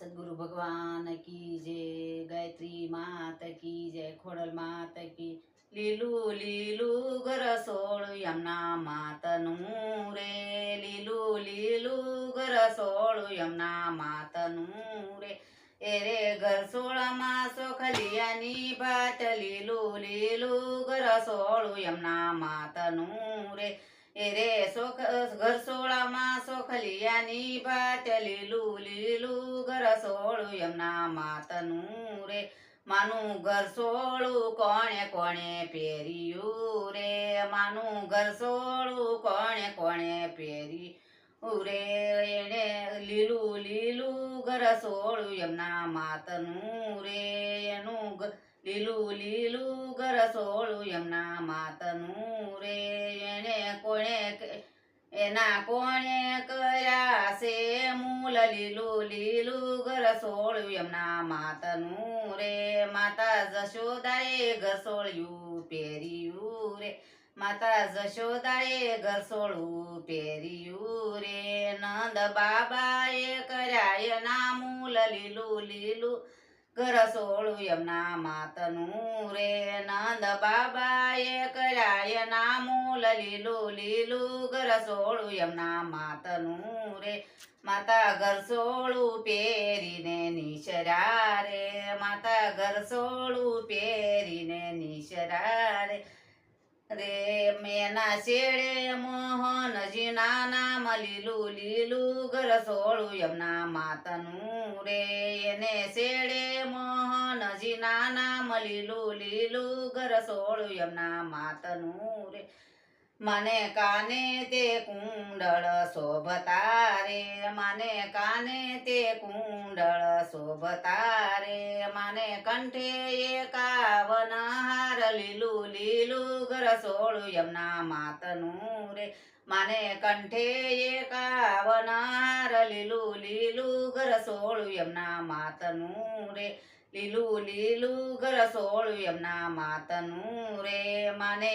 સદગુરુ ભગવાન કી જય, ગાયત્રી માત કી જય, ખોડલ માત કી લીલું લીલું ગરસોળ યમના માતનું રે. લીલું લીલું ગરસોળ યમના માતનું રે. એ રે ગરસોળમાં સોખલિયાની ભાત. લીલું લીલું ગરસોળ યમના માતનું રે. એ રે ઘરસોળામાં સોખલિયાની ભાત લીલું લીલું ગરસોળું એમના માતનું રે. માનું ઘરસોળું કોણે કોણે પહેર્યું રે? માનું ઘરસોળું કોણે કોણે પહેર્યું રે? એણે લીલું લીલું ગરસોળું એમના માતનું રે. એનું લીલું લીલું ગરસોળું એમના માતનું રે. એને કોણે એના કોણે કર્યા છે મૂલ લીલું લીલું ગરસોળું એમના માતનું રે. માતા જશોદાએ ઘરસોળ્યું પહેર્યું રે. માતા જશોદાએ ઘરસોળું પહેર્યું રે. નંદ બાબાએ કર્યા એના મૂલ લીલું લીલું ઘરસોળું એમના માતનું રે નંદ બાબાએ કર્યા એના મૂલ લીલું. લીલું ઘરસોળું એમના માતનું રે. માતા ગરસોળું પહેરીને નિશરા રે માતા ગરસોળું પહેરીને નિશરા રે રે મેના શેડે મોહનજી નામ લીલું લીલું ઘરસોળું એમના માતનું રે એને શેડે મોહનજી નામ લીલું લીલું ઘરસોળું એમના માતનું રે મને કાને તે કુંડળ શોભતા રે મને કાને તે કુંડળ શોભતા રે મને કંઠે એકાવન હાર લીલું લીલું ઘરસોળું એમના માતનું રે મને કંઠે એકાવન હાર લીલું લીલું ઘરસોળું એમના માતનું રે લીલું લીલું ઘરસોળું એમના માતનું રે મને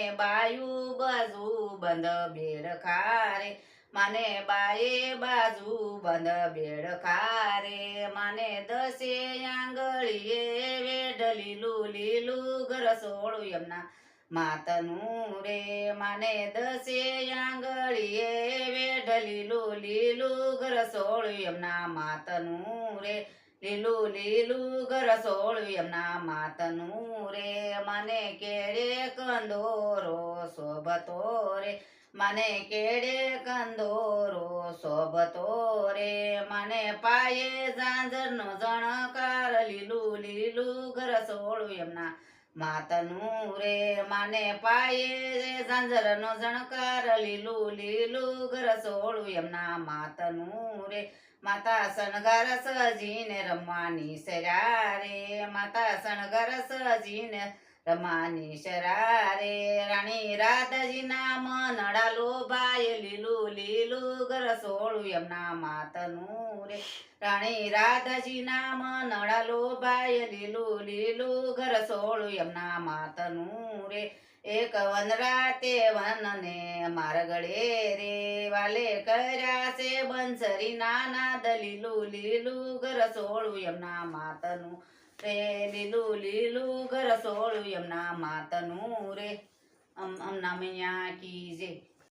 મને બાએ બાજુ બંધ બેડ ખારે, મને દસે આંગળીએ વેઢ લીલું લીલું ઘરસોળું એમના માતનું રે, મને દસે આંગળીએ વેઢ લીલું લીલું ઘર સોળું એમના માતનું રે લીલું લીલું ઘર સોળું એમના માતનું રે, મને કેરે કંદોરો શોભતો રે મને કેડે કંદોરો શોભતો રે. મને પાયે ઝાંઝરનો જણકાર લીલું લીલું ઘરસોળું એમના માતનું રે. મને પાયે ઝાંઝરનો જણકાર લીલું લીલું ઘરસોળું એમના માતનું રે. માતા શણગાર સજીને રમવાની સર્યા રે માતા શણગાર સજીને રમવાની સરા રે રાણી રાધાજીના મનડા લોભાય લીલું લીલું ઘરસોળું એમના માતનું રે રાણી રાધાજીના મનડા લોભાય લીલું લીલું ઘરસોળું એમના માતનું રે એક વનરાતે વનને મારગડે રે વાલે કર્યા છે બંસરી નાના દલીલું લીલું ઘરસોળું એમના માતનું રે લીલું લીલું ઘરસોળું એમના માતનું રે. અમ અમના મૈયા કી જય